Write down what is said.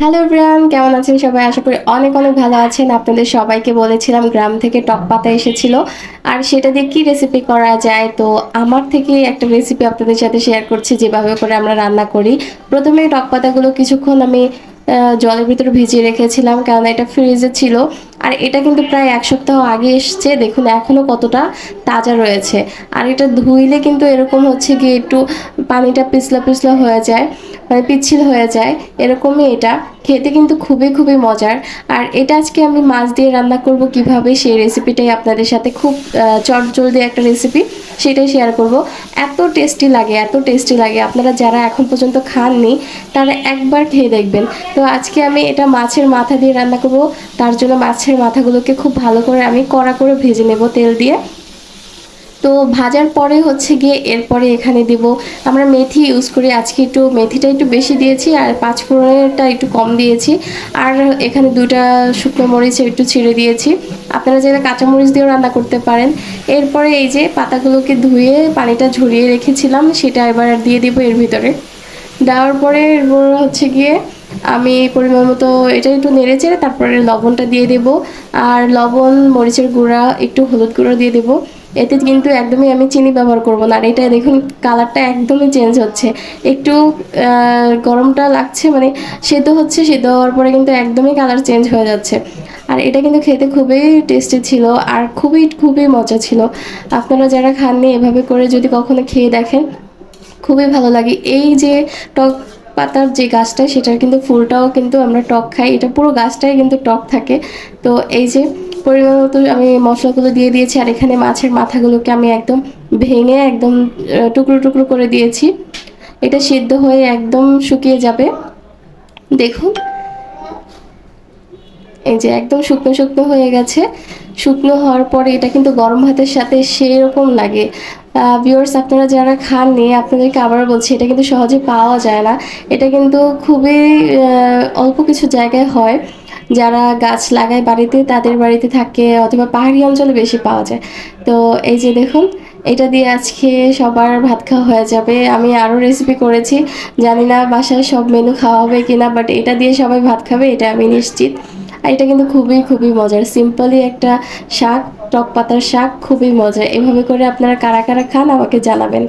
Hello ব্রাম কেমন আছেন সবাই? আশা করি অনেক অনেক ভালো আছেন। আপনাদের সবাইকে বলেছিলাম গ্রাম থেকে টক পাতা এসেছিল। আর সেটা দিয়ে কি রেসিপি করা যায়? তো আমার থেকে একটা রেসিপি আপনাদের সাথে শেয়ার করছি, যেভাবে করে আমরা রান্না করি। প্রথমে টক পাতাগুলো কিছুক্ষণ আমি জলের ভিতরে ভিজিয়ে রেখেছিলাম কারণ এটা ফ্রিজে ছিল। আর এটা কিন্তু প্রায় এক সপ্তাহ আগে এসছে, দেখুন এখনও কতটা তাজা রয়েছে। আর এটা ধুইলে কিন্তু এরকম হচ্ছে গিয়ে একটু পানিটা পিছলা পিছলা হয়ে যায় মানে পিচ্ছিল হয়ে যায়, এরকমই এটা। খেতে কিন্তু খুবই খুবই মজার। আর এটা আজকে আমি মাছ দিয়ে রান্না করব কীভাবে, সেই রেসিপিটাই আপনাদের সাথে খুব চটজলদি একটা রেসিপি সেটাই শেয়ার করব। এত টেস্টি লাগে, এত টেস্টি লাগে। আপনারা যারা এখন পর্যন্ত খাননি, তারা একবার খেয়ে দেখবেন। তো আজকে আমি এটা মাছের মাথা দিয়ে রান্না করব, তার জন্য মাছের মাথাগুলোকে খুব ভালো করে আমি কড়া করে ভেজে নেব তেল দিয়ে। তো ভাজার পরে হচ্ছে গিয়ে এরপরে এখানে দেব, আমরা মেথি ইউজ করি, আজকে একটু মেথিটা একটু বেশি দিয়েছি আর পাঁচ ফোড়নেরটা একটু কম দিয়েছি। আর এখানে দুটা শুকনো মরিচ একটু ছিঁড়ে দিয়েছি। আপনারা চাইলে কাঁচামরিচ দিয়েও রান্না করতে পারেন। এরপরে এই যে পাতাগুলোকে ধুয়ে পানিটা ঝরিয়ে রেখেছিলাম, সেটা এবার দিয়ে দিব এর ভিতরে। দেওয়ার পরে হচ্ছে গিয়ে আমি পরিমাণ মতো এটা একটু নেড়ে চেড়ে তারপরে লবণটা দিয়ে দেব। আর লবণ, মরিচের গুঁড়া, একটু হলুদ গুঁড়ো দিয়ে দেব। এতে কিন্তু একদমই আমি চিনি ব্যবহার করব না। আর এটা দেখুন, কালারটা একদমই চেঞ্জ হচ্ছে। একটু গরমটা লাগছে মানে সেদ্ধ হচ্ছে, সেদ্ধ হওয়ার পরে কিন্তু একদমই কালার চেঞ্জ হয়ে যাচ্ছে। আর এটা কিন্তু খেতে খুবই টেস্টি ছিল আর খুবই খুবই মজা ছিল। আপনারা যারা খাননি, এভাবে করে যদি কখনো খেয়ে দেখেন, খুবই ভালো লাগে। এই যে টক পাতার যে গাছটা, সেটার কিন্তু ফুলটাও কিন্তু আমরা টক খাই। এটা পুরো গাছটাই কিন্তু টক থাকে। তো এই যে পরিমাণ মতো আমি মশলাগুলো দিয়ে দিয়েছি, আর এখানে মাছের মাথাগুলোকে আমি একদম ভেঙে একদম টুকরো টুকরো করে দিয়েছি। এটা সিদ্ধ হয়ে একদম শুকিয়ে যাবে। দেখুন এই যে একদম শুকনো শুকনো হয়ে গেছে। শুকনো হওয়ার পরে এটা কিন্তু গরম ভাতের সাথে সেই রকম লাগে ভিউয়ার্স আপনারা যারা খাননি, আপনাদেরকে আবার বলছি, এটা কিন্তু সহজে পাওয়া যায় না। এটা কিন্তু খুবই অল্প কিছু জায়গায় হয়। যারা গাছ লাগায় বাড়িতে, তাদের বাড়িতে থাকে, অথবা পাহাড়ি অঞ্চলে বেশি পাওয়া যায়। তো এই যে দেখুন, এটা দিয়ে আজকে সবার ভাত খাওয়া হয়ে যাবে। আমি আরও রেসিপি করেছি। জানি না বাসায় সব মেনু খাওয়া হবে কিনা বাট এটা দিয়ে সবাই ভাত খাবে, এটা আমি নিশ্চিত। আর এটা কিন্তু খুবই খুবই মজার। সিম্পলি একটা শাক, টক পাতার শাক, খুবই মজা এভাবে করে আপনারা কারা কারা খান আমাকে জানাবেন।